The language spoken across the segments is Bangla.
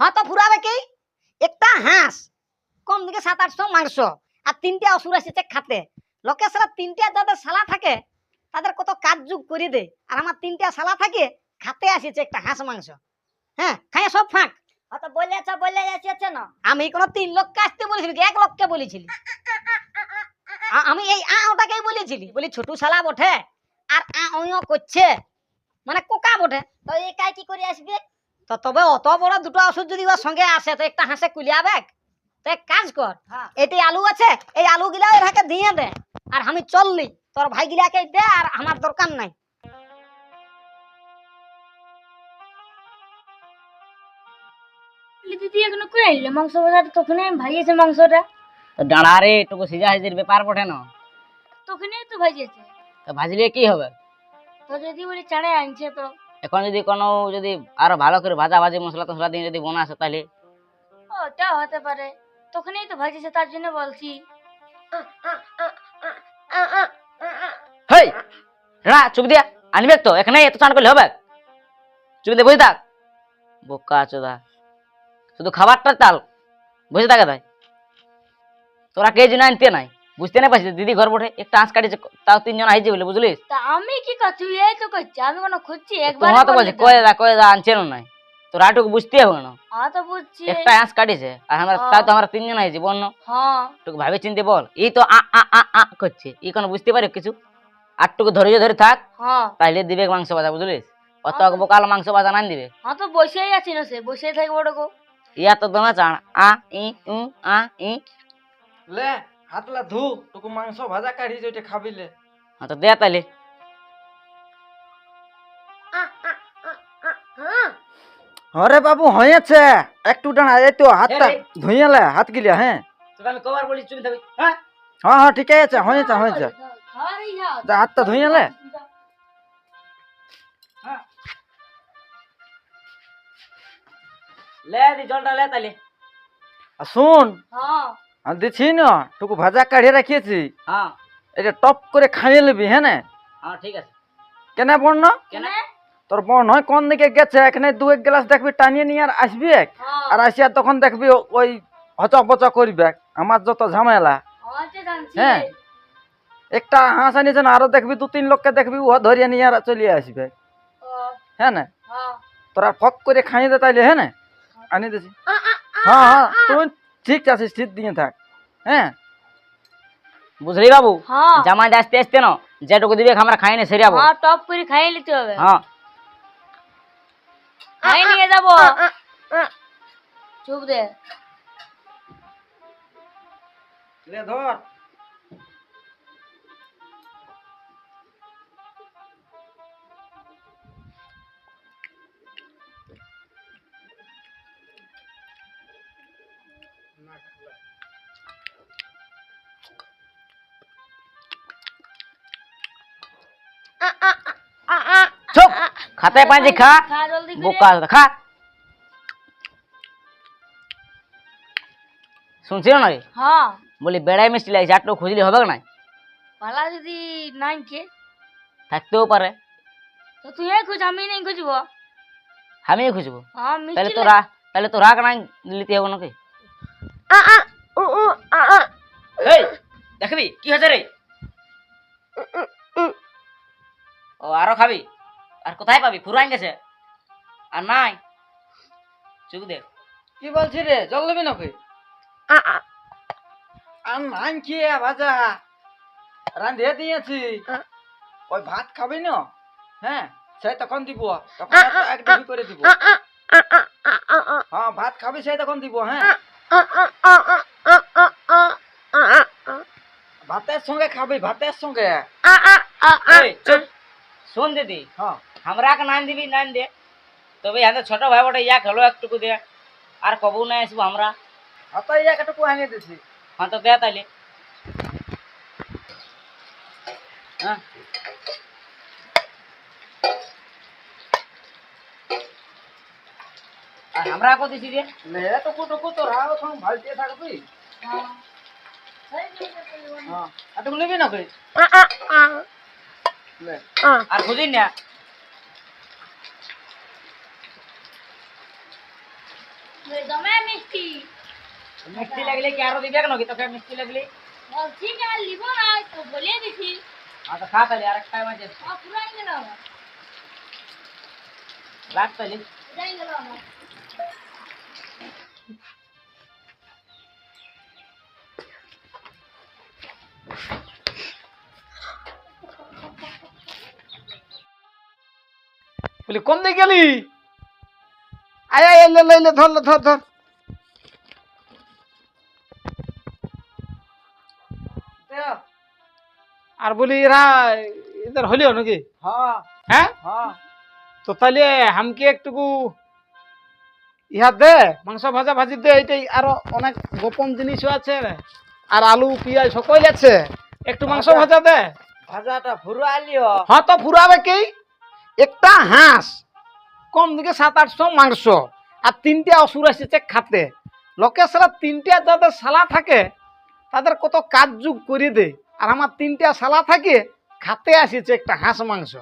হ্যাঁ তো ফুরাবে কি? একটা হাঁস। কম দিকে সাত আটশো মাংস আর তিনটে অসুর এসেছে খাতে। লোকে সারা তিনটে যাদের শালা থাকে তাদের কত কাজ যুগ করে দেয়। আর আমার তিনটা শালা থাকে খাতে আসেছে একটা হাঁস মাংস। হ্যাঁ খাইয়ে সব ফাঁক। হয়তো বলেছ বলে যাচ্ছে না। আমি কোনো তিন লোককে আসতে বলেছিলি এক লোককে বলেছিলি? আমি এই আ ওটাকেই বলেছিলি। বলি ছোট শালা বটে আর আ ওইও করছে। মানে কোকা বটে। তো একাই কি করে আসবে? তো তবে অত বড় দুটো ওষুধ যদি ওর সঙ্গে আসে তো একটা হাঁসে কুলিয়াবে তো এক কাজ কর হ্যাঁ। এটি আলু আছে এই আলু গিলা এটাকে দিয়ে দে আর আমি চললি তোর ভাই গিলাকে দে আর আমার দরকার নাই। দিদি এখনও কই আইলে? মাংস বাজার তখনই আমি ভাজিয়েছে মাংসটা। তো ডাঁড়া রে একটু সিজা সিজির ব্যাপার বটে না। তখনই তো ভাজিয়েছে তো ভাজলে কি হবে? তো যদি বলি চাড়ে আনছে তো। এখন যদি কোনো যদি আরও ভালো করে ভাজা ভাজি মশলা টসলা দিয়ে যদি বনাসে তাহলে? ওটা হতে পারে। তখনই তো ভাজিয়েছে তার জন্য বলছি। হেই! রা চুপ দিয়া। আনবে তো এখানে এত চান করলে হবে। চুপ দিয়ে বসে থাক বোকা চোদা। শুধু খাবারটা চাল বসে থাকে তাই তোরা কে জন আনতে নাই? বুঝতে না পারছিস দিদি ঘর বটে একটা আঁশ কাটিছে তাও তিনজন আইছে বলে বুঝলিস? তা আমি কি করছি এই তো করছি আমি কোনো খুঁজছি একবার তোমার তো বলছি কয়ে দা কয়ে দা আনছে নাই? তোর আটুকু বুঝতে হবে না হ্যাঁ তো বুঝছি। একটা আঁশ কাটিছে আর আমরা তাও তো আমরা তিনজন আইছি বন্য হ্যাঁ। একটু ভাবে চিনতে বল। এই তো আ আ আ আ করছে। এই কোনো বুঝতে পারি কিছু? আটটুকু ধৈর্য ধরে থাক। হ্যাঁ। তাইলে দিবে মাংস ভাজা বুঝলিস? অত বোকাল মাংস ভাজা না দিবে। হ্যাঁ তো বসেই আছি না সে বসেই থাকব ওটাকে ইয়া তো দমে চান। আ ই উ আ ই। লে হাতলা ধু তোকে মাংস ভাজা কাঢ়ি যেটা খাবিলে হ্যাঁ তো দে তাইলে আরে বাবু হয়েছে একটু দাঁড়া এই তো হাতটা এ রে। ধুইয়ালে হাত গিলিয়া হ্যাঁ তোকে আমি কবার বলি চুপ থাকবি হ্যাঁ হ্যাঁ হ্যাঁ ঠিক আছে হয়েছে হয়েছে খাওয়ারই যাও যা হাতটা ধুইয়ালে লে দি জলটা লে তাইলে আর শুন হ্যাঁ আমি দিছি না তোকে ভাজা কাঢ়িয়ে রাখিয়েছি। হ্যাঁ। এটা টপ করে খাইয়ে নিবি হ্যাঁ না? হ্যাঁ ঠিক আছে। কেন বর্ণ? কেন? তোর বোন হয় কোন দিকে গেছে? এখানে দু এক গ্লাস দেখবি টানিয়ে নিয়ে আর আসবি এক। হ্যাঁ। আর আসিয়া তখন দেখবি ওই হচক পচক করবে আমার যত ঝামেলা। হ্যাঁ হ্যাঁ। একটা হাঁস আনিছে না আরও দেখবি দু তিন লোককে দেখবি ও ধরিয়ে নিয়ে আর চলিয়ে আসবে। হ্যাঁ। না? তোরা ফক করে খাইয়ে দে তাইলে হ্যাঁ না? আনি দিছি। হ্যাঁ হ্যাঁ তুই ঠিক আছে স্থির দিয়ে থাক। হ্যাঁ? বুঝলি বাবু? হ্যাঁ। জামাই আসতে আসতে না যেটুকু দিবে আমরা খাই না সেরিয়াবো হ্যাঁ টপ করে খাইয়ে নিতে হবে। হ্যাঁ। খাই নিয়ে যাব। চুপ দে। লে ধর। চুপ খাতে পাঁচি খা খা জলদি করে বোকা চোদা, খা শুনছিল না রে হ্যাঁ বলি বেড়াই মিষ্টি লাগছে আটটু খুঁজলি হবে না পালা যদি নাই কে থাকতেও পারে তো তুই এই খুঁজ আমি নেই খুঁজবো আমি খুঁজবো হ্যাঁ তাহলে মিষ্টি তো রা তাহলে তো রাগ নাই লিতে হবে নাকি এই দেখবি? কি হয়েছে রে? ও আরও খাবি? আর কোথায় পাবি? ফুরাই গেছে। আর নাই? চুক দে। কি বলছি রে? জল নেবি নাকি? আর নাম কি ভাজা? রাঁধিয়ে দিয়েছি। ওই ভাত খাবি না? হ্যাঁ সেই তখন দিব। তখন এক করে দিব। হ্যাঁ ভাত খাবি সেই তখন দিব হ্যাঁ। ভাতের সঙ্গে খাবি ভাতের সঙ্গে এই, চুপ শোন দিদি হ্যাঁ हमरा के नाम দিবি নাম দে তবে আমাদের ছোট ভাই বটে ইয়া খেলো একটুকু দে আর কবু না আসবো আমরা হাতে একটুকু আনিয়ে দিছি হ্যাঁ তো দে তাইলে হ্যাঁ আর আমরা কো দিছি যে লে টুকু টুকু তো রাও সঙ্গ ভালতে থাকবি? হ্যাঁ। এটুকু নিবি নাকি লে আর খুঁজিন না? দমে মিষ্টি। মিষ্টি লাগলে কি আরও দিবে নাকি তোকে মিষ্টি লাগলে? বলছি যে আর লিবো না তো বলে দিছি। আচ্ছা খা তাহলে আর একটা মাঝে পুরাই গেল রাখ তাহলে। পুরাই গেল আমার। বলি কোন দিকে গেলি? আয় এলে এলে ধর ধর ধর। আর বলি এরা এদের হলিও নাকি? হ্যাঁ। হ্যাঁ? হ্যাঁ। তো তাহলে হামকে একটুকু ইহা দে। মাংস ভাজা ভাজি দে এইটাই আরও অনেক গোপন জিনিসও আছে। আর আলু পেঁয়াজ সকল আছে। একটু মাংস। ভাজা দে। ভাজাটা ফুরা আলিও হ্যাঁ তো ফুরাবে কি? একটা হাঁস কম দিকে সাত আটশো মাংস আর তিনটে অসুর এসেছে খাতে। লোকে সারা তিনটে যাদের সালা থাকে তাদের কত কাজ যুগ করে দেয় আর আমার তিনটে সালা থাকে খাতে আসিছে একটা হাঁস মাংস।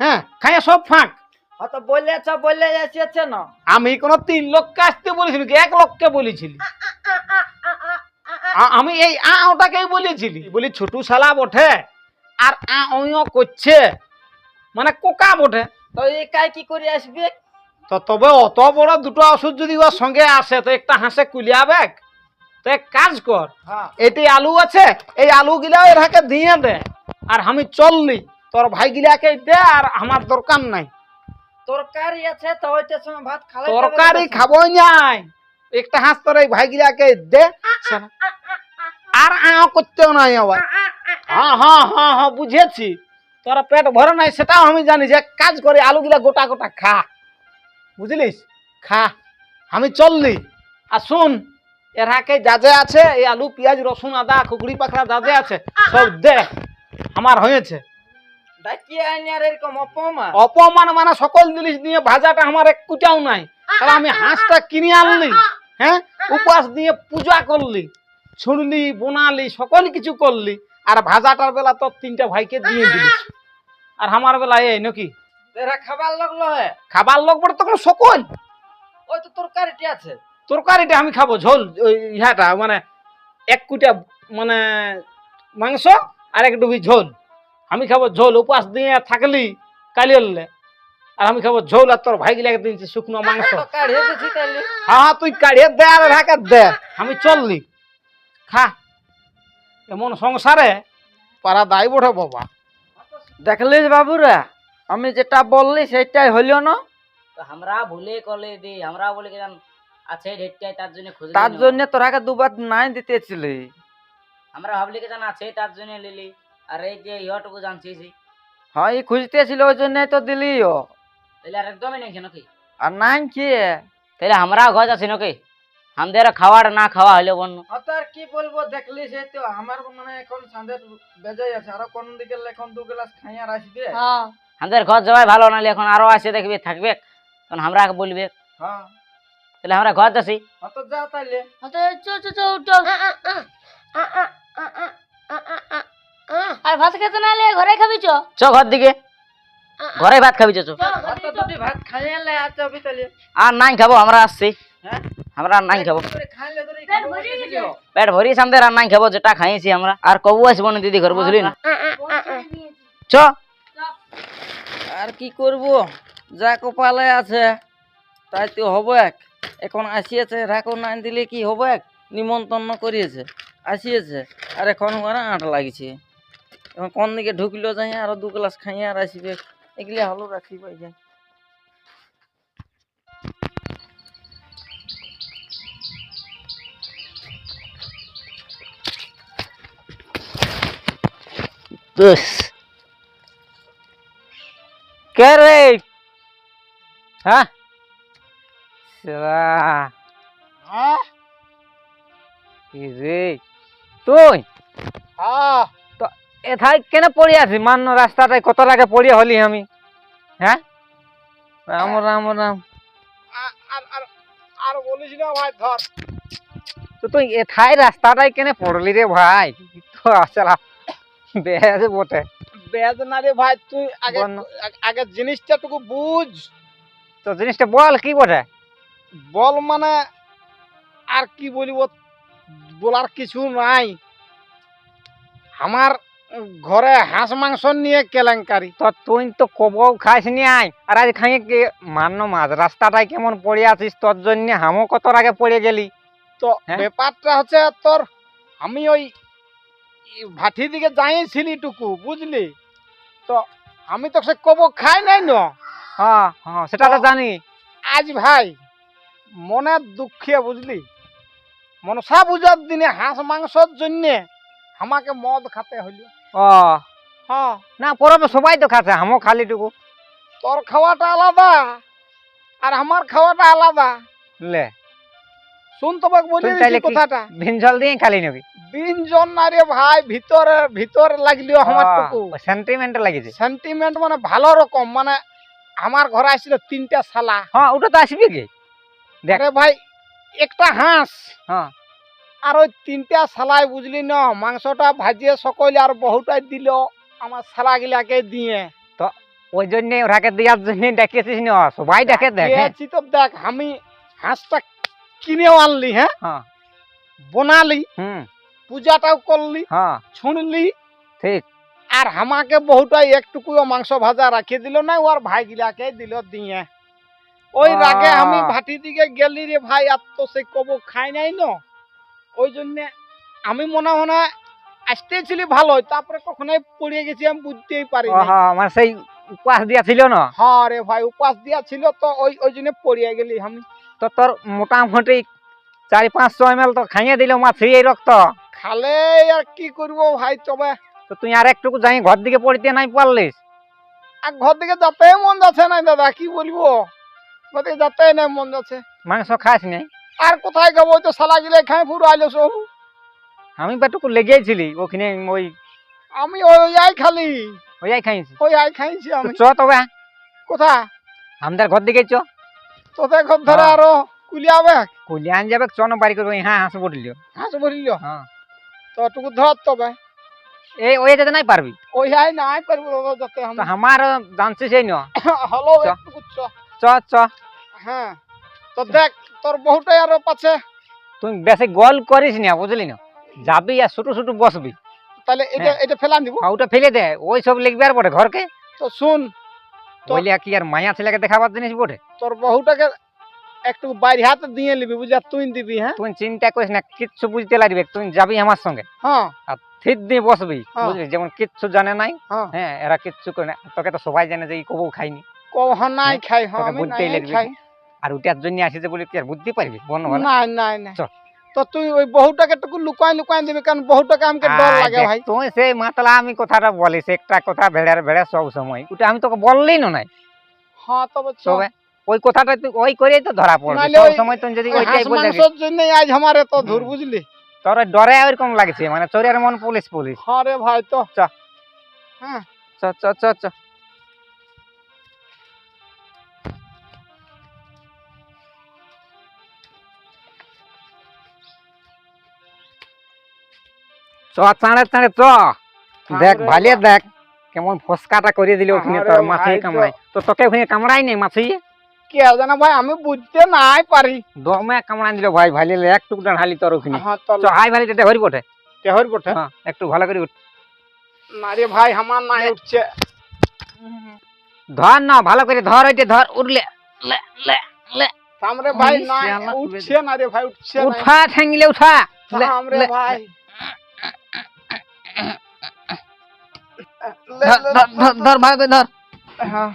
হ্যাঁ খাইয়া সব ফাঁক। তো বলেছ বলে এসেছে না। আমি কোনো তিন লোককে আসতে বলেছিলি কি? এক লোককে বলেছিলি। আমি এই আ ওটাকেই বলেছিলি। বলি ছোটু শালা বটে আর আ ওইও করছে। মানে কোকা বটে। তো এই কাই কি করে আসবে? তো তবে অত বড় দুটো ওষুধ যদি ওর সঙ্গে আসে তো একটা হাঁসে কুলিয়াবে তো এক কাজ কর হ্যাঁ। এটি আলু আছে এই আলু গিলা এরাকে দিয়ে দে আর আমি চললি। তোর ভাই গিলাকে দে আর আমার দরকার নাই। তরকারি আছে তো ওইটার সঙ্গে ভাত খালে তরকারি খাবই নাই। একটা হাঁস তোর এই ভাই গিলাকে দে আর আও করতেও নাই আবার। হ্যাঁ হ্যাঁ হ্যাঁ হ্যাঁ বুঝেছি। তোরা পেট ভরে নাই সেটাও আমি জানি যে এক কাজ করে আলু গিলা গোটা গোটা খা। বুঝলিস? খা। আমি চললি। আর শুন এর হাকে যা যা আছে এই আলু পেঁয়াজ রসুন আদা খুকড়ি পাখড়া যা যা আছে সব দে। আমার হয়েছে। অপমান। অপমান মানে সকল জিনিস নিয়ে ভাজাটা আমার এক কুচাও নাই। তাহলে আমি হাঁসটা কিনে আনলি হ্যাঁ? উপাস দিয়ে পূজা করলি ছুড়লি বোনালি সকল কিছু করলি আর ভাজাটার বেলা তোর তিনটা ভাইকে দিয়ে দিলিস। আর আমার বেলা এই নাকি? খাবার লাগল খাবার লোক বড় তখন সকল। ওই তো তরকারিটি আছে। তরকারিটা আমি খাব ঝোল ওই ইহাটা মানে এক কুটা মানে মাংস আর এক ডুবি ঝোল। আমি খাব ঝোল উপাস দিয়ে থাকলি কালি হলে। আর আমি খাব ঝোল আর তোর ভাই গিলাকে দিনছি শুকনো মাংস। কাঢ়িয়ে দিছি তাহলে। হ্যাঁ হ্যাঁ তুই কাড়িয়ে দে আর ঢাকা দে। আমি চললি। খা। এমন সংসারে পারা দায় বটে বাবা। দেখলিস বাবুরা আমি যেটা বললি সেটাই হইল না? তো আমরা ভুলে কলে দি আমরা বলে কি জান আছে ঢেটটাই তার জন্য খুঁজে তার। জন্য তোরাকে দুবার নাই দিতেছিলি। আমরা ভাবলি কি জান আছে তার জন্য লিলি আর এই যে ইহটুকু জানছিস হ্যাঁ এই খুঁজতেছিল ওই জন্যই তো দিলিও তাহলে আর একদমই নাকি নাকি আর নাই কি তাহলে আমরা ঘর আছি নাকি আমাদের খাওয়ার না খাওয়া হইলে বন্য আর কি বলব দেখলি সেই তো আমার মানে এখন সন্ধ্যে বেজে আছে আরও কোন দিকে এখন দু গ্লাস খাইয়ার আসবে হ্যাঁ আমাদের ঘর যাওয়াই ভালো নাহলে এখন আরও আসে দেখবে থাকবে তখন আমরা বলবে হ্যাঁ তাহলে আমরা ঘর যাচ্ছি হ্যাঁ তো যা তাইলে তো চো চো চো উঠো আর ভাত খেতে না হলে ঘরে খাবি চো। চ ঘর দিকে। ঘরে ভাত খাবি চ ভাত খাইয়া লে আর নাই খাব আমরা আসছি। হ্যাঁ? আমরা আর নাই খাব। পেট ভরিয়ে আমাদের আর নাই খাব যেটা খাইছি আমরা। আর কবু আসব না দিদি ঘর বুঝলি না? চ। আর কি করব? যা কপালে আছে তাই তো হবে এখন আসিয়েছে রাখো না দিলে কি হবে নিমন্ত্রণ করিয়েছে আসিয়েছে। আর এখন ওরা আট লাগছে। এখন কোন দিকে ঢুকলো যাই আরও দু গ্লাস খাইয়ে আর আসবে। এগুলি হলো রাখি পাই যায় কে রে? হ্যাঁ? রে? তুই? হ্যাঁ? এথায় কেন পড়ে আছি? মান্য রাস্তাটায় কত লাগে পড়ে হলি আমি? হ্যাঁ? রাম রাম রাম। আর বলিস না ভাই ধর। তো তুই এথায় রাস্তাটায় কেন পড়লি রে ভাই? তো আসলা বেশ বটে। বেদ না রে ভাই তুই আগে- আগে জিনিসটা টুকু বুঝ। তো জিনিসটা বল কি বটে? বল মানে আর কি বলিব বলার কিছু নাই। আমার ঘরে হাঁস মাংস নিয়ে কেলেঙ্কারি। তো তুই তো কবও খাইস নি আই। আর আজ খাই কি মান্য মাঝ রাস্তাটায় কেমন পড়ে আছিস? তোর জন্য হামও কত আগে পড়ে গেলি। তো হ্যাঁ? ব্যাপারটা হচ্ছে তোর আমি ওই ভাটি দিকে যাইছিলি টুকু বুঝলি? তো আমি তো সে কব খাই নাই ন। হ্যাঁ হ্যাঁ সেটা তো তো- জানি। আজ ভাই মনে দুঃখে বুঝলি? মনসা পূজার দিনে হাঁস মাংসর জন্যে আমাকে মদ খাতে হইল। ও হ্যাঁ না পরবে সবাই তো খাচ্ছে হামও খালি টুকু। তোর খাওয়াটা আলাদা আর আমার খাওয়াটা আলাদা। লে। শুন তোমাকে বলে কথাটা। ভিনঝল দিয়ে খালি নাকি? বিনজন না রে ভাই ভিতরে ভিতরে লাগলিও আমার টুকু। সেন্টিমেন্ট লাগিছে। সেন্টিমেন্ট মানে ভালো রকম মানে আমার ঘরে আসছিল তিনটা শালা। হ্যাঁ ওটা তো আসবে কি? দেখ। ভাই একটা হাঁস। হ্যাঁ আর ওই তিনটা শালাই বুঝলি ন? মাংসটা ভাজিয়ে সকলে আর বহুটাই দিল। আমার শালা গিলাকে দিয়ে ওই জন্য ওরাকে দেওয়ার জন্য ডেকেছিস না? সবাই ডেকে দেখ। হ্যাঁ। তো দেখ আমি হাঁসটা কিনে আনলি হ্যাঁ? হ্যাঁ। বনালি হুম। পূজাটাও করলি হ্যাঁ। ছুঁড়লি ঠিক। আর আমাকে বহুটাই একটুকুও মাংস ভাজা রাখিয়ে দিল না ওর ভাই গিলাকে দিল দিয়ে। ওই রাগে আমি ভাটি দিকে গেলি রে ভাই আর তো সে কব খাই নাই ন? ওই জন্য আমি মনে মনে আসতেছিলি ভালো তারপরে কখনোই পড়িয়ে গেছি আমি বুঝতেই পারি আমার সেই উপাস দিয়া ছিল না? হ্যাঁ রে ভাই উপাস দিয়া ছিল তো ওই ওই জন্য পড়িয়ে গেলি আমি। তো তোর মোটামুটি চারি পাঁচশো এম তো খাইয়ে দিল মাছি এই রক্ত? খালে আর কি করব ভাই তবে তো তুই আর একটুকু যাই ঘর দিকে পড়তে নাই পারলিস? আর ঘর দিকে যাতে মন যাচ্ছে না দাদা কি বলব? ঘর থেকে যেতে নাই মন যাচ্ছে। মাংস খাস নাই আর কোথায় যাব? তো সালা গিলে খাই পুরো আইলো সব। আমি বেটুকু লেগেছিলি ওখানে ওই আমি ওই আই খালি। ওই আই খাইছি। ওই আই খাইছি আমি। চ তবে। কোথা আমাদের ঘর দিকে চ। তোতে ঘর ধরে হ্যাঁ। আরও কুলিয়াবে কল্যাণ যাবে চ না বাড়ি করব। হ্যাঁ হাঁস বলিল। হাঁস বলিল? হ্যাঁ। তো টুকু ধর তবে। এই ওই যেতে নাই পারবি? ওই আই নাই পারব যাতে আমার জানছিস এই ন। হলো চ। একটুকু চ। চ চ। হ্যাঁ। তো দেখ তোর বহুটাই আরও পাচ্ছে। তুই বেশি গোল করিস না বুঝলি না? যাবি আর ছোট ছোট বসবি। তাহলে এটা হ্যাঁ। এটা ফেলা দিব। ওটা ফেলে দে ওই সব লিখবি আর বটে ঘরকে। তো শুন বলে কি আর মায়া ছেলেকে দেখাবার জিনিস বটে? তোর বহুটাকে একটু বাইরে হাতে দিয়ে নিবি বুঝলি আর তুই দিবি হ্যাঁ? তুই চিন্তা করিস না কিচ্ছু বুঝতে লাগবে তুই যাবি আমার সঙ্গে। হ্যাঁ। আর ঠিক দিয়ে বসবি হ্যাঁ। বুঝলি যেমন কিচ্ছু জানে নাই হ্যাঁ। হ্যাঁ এরা কিচ্ছু করে না। তোকে তো সবাই জানে যে এই কবু খাইনি। কহ নাই খাই হ্যাঁ আমি নাই খাই। আর ওটার জন্য আসিছে বলে তুই আর বুঝতে পারবি? বন নাই নাই নাই। চল। তো তুই ওই বহুটাকে টুকু লুকাই লুকাই দিবি কারণ বহুটাকে আমাকে ডর লাগে ভাই। তুই সেই মাতলা আমি কথাটা বলিস একটা কথা ভেড়ার ভেড়া সব সময়। ওটা আমি তোকে বললেই না নাই? হ্যাঁ তবে। তবে ওই কথাটা তুই ওই করেই তো ধরা পড়বে। সব সময় তুই যদি ওইটাই বলে মাংসের জন্য আজ আমার এত ধুর বুঝলি? তোর ডরে ওইরকম লাগছে মানে চোরের মন পুলিশ পুলিশ। হ্যাঁ রে ভাই তো চ। হ্যাঁ। চ চ চ চ। চ চাঁড়ে চাঁড়ে চ। দেখ ভালিয়ে দেখ কেমন ফসকাটা করে দিল ওখানে তোর মাছি কামড়াই তো তোকে ওখানে কামড়াই নেই মাছি? কে জানা ভাই আমি বুঝতে নাই পারি। দমে কামড়াই দিল ভাই ভালি এক টুকটা ঢালি তোর ওখানে। হ্যাঁ তো চ হাই ভালি এটা হরি বটে। তেহর বটে? হ্যাঁ একটু ভালো করে উঠ। না রে ভাই আমার নাই উঠছে। ধর না ভালো করে ধর ওইটা ধর উঠলে লে। লে লে সামরে ভাই না উঠছে না রে ভাই উঠছে না। উঠা ঠেঙ্গিলে উঠা সামরে ভাই। লে, ধর লে, ধর, ধর ধর ভালো করে ধর হ্যাঁ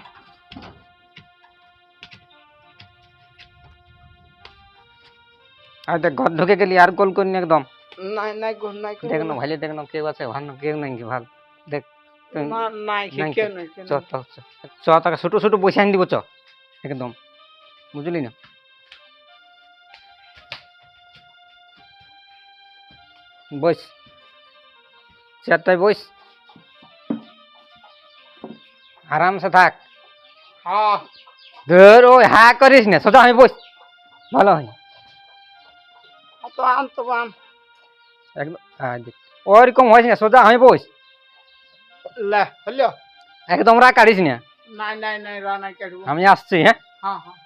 আর দেখ ঘর ঢুকে গেলি আর গোল করিনি একদম নাই নাই গো নাই গো, দেখ না ভালো দেখ না কেউ আছে ভালো কেউ নাই কি ভাগ দেখ তুই না নাই কি নাই কে কি? নাই কে চ নাই। চ চ চ তাকে ছোট ছোট বসে আনি দিব চ একদম বুঝলি না বস চারটায় বস আরামসে থাক। হ্যাঁ। ধর ওই হা করিস না সোজা আমি বস। ভালো হয়। তো আন তো আন একদম হ্যাঁ দেখ। ওরকম হয়েছ না সোজা আমি বস। লে হলো একদম রা কাটিস না। নাই নাই নাই রা নাই কাটবো আমি আসছি হ্যাঁ? হ্যাঁ হ্যাঁ।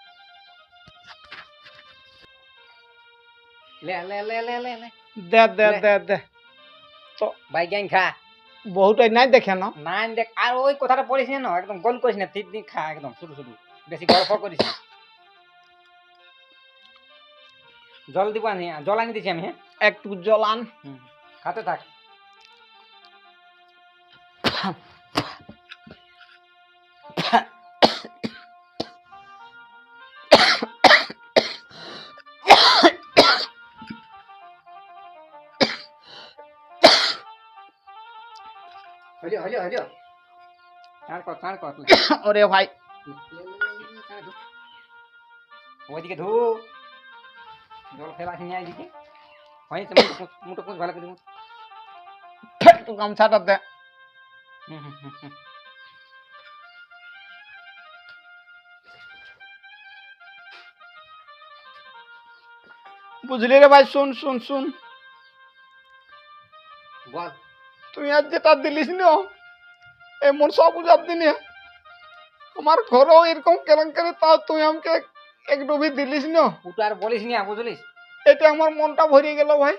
লে লে লে লে লে লে। দে দে দে দে। বাইগান খা। বহুটাই নাই দেখে না? নাই দেখ আর ওই কথাটা পড়িস না একদম গোল করিস না তিন দিন খা একদম শুরু শুরু বেশি গল্প করিস জল দিব আনি জল আনি দিছি আমি হ্যাঁ? একটু জল আন। খাতে থাক। হইল হইল হইল ছাড় কর ছাড় কর ওরে ভাই ওইদিকে ধু জল ফেলা নিয়ে এদিকে হয়েছে মুটো পুষ ভালো করে দিব একটু গামছাটা দে হুম হুম হুম হুম বুঝলি রে ভাই শুন শুন শুন বল তুই আজ যেটা দিলিস না এমন সব পূজার দিনে। আমার ঘরেও এরকম কেলেঙ্কারি তাও তুই আমাকে এক ডুবি দিলিস না ওটা আর বলিস নি বুঝলিস? এটা আমার মনটা ভরিয়ে গেল ভাই।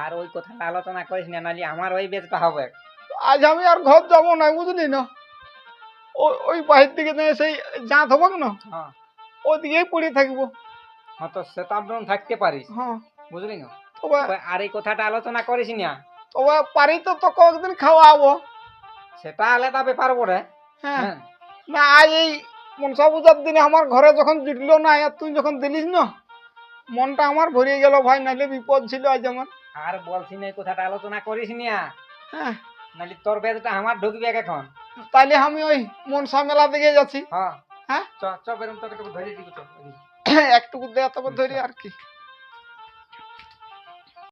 আর ওই কথাটা আলোচনা করিস না নাহলে আমার ওই বেচটা হবে। আজ আমি আর ঘর যাব না বুঝলি না ওই ওই বাহির দিকে সেই জাঁত হব না হ্যাঁ। ওদিকেই পড়ে থাকব। হ্যাঁ তো সেতাবরণ থাকতে পারিস হ্যাঁ। বুঝলি না? আর এই কথাটা আলোচনা করিস না তবে পারি তো তো কয়েকদিন খাওয়াবো। সেটা আলাদা ব্যাপার বটে। হ্যাঁ। হ্যাঁ। না আজ এই মনসা পূজার দিনে আমার ঘরে যখন জুটলো না আর তুই যখন দিলিস না মনটা আমার ভরিয়ে গেল ভাই নাহলে বিপদ ছিল আজ আমার। আর বলছি না এই কথাটা আলোচনা করিস না হ্যাঁ। নাহলে তোর বেদটা আমার ঢুকবে এখন। তাইলে আমি ওই মনসা মেলা দিকে যাচ্ছি। হ্যাঁ। হ্যাঁ? চ চ বেরোম তোকে একটু ধরে দিব একটুকু দেয়া তবে ধরি আর কি।